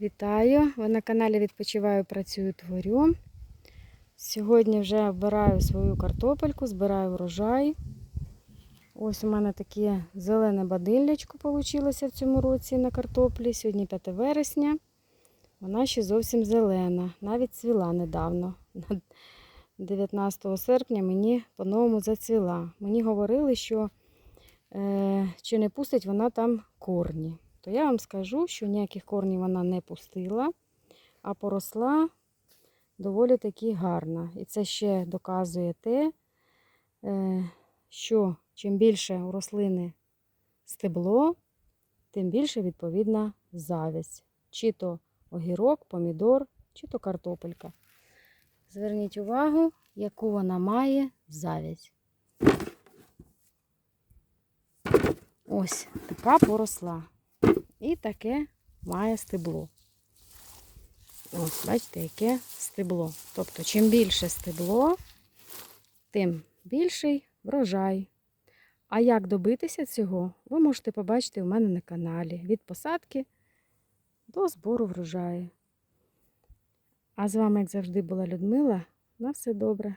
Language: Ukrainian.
Вітаю! Ви на каналі Відпочиваю, працюю, творю. Сьогодні вже обираю свою картопельку, збираю врожай. Ось у мене таке зелене бадиллячко вийшло в цьому році на картоплі. Сьогодні 5 вересня. Вона ще зовсім зелена, навіть цвіла недавно. 19 серпня мені по-новому зацвіла. Мені говорили, що е, чи не пустить вона там корні то я вам скажу, що ніяких корнів вона не пустила, а поросла доволі таки гарна. І це ще доказує те, е, що чим більше у рослини стебло, тим більше, відповідна, завість. Чи то огірок, помідор, чи то картопелька. Зверніть увагу, яку вона має завість. Ось така поросла. І таке має стебло. Ось, бачите, яке стебло. Тобто, чим більше стебло, тим більший врожай. А як добитися цього, ви можете побачити у мене на каналі від посадки до збору врожаю. А з вами, як завжди, була Людмила. На все добре.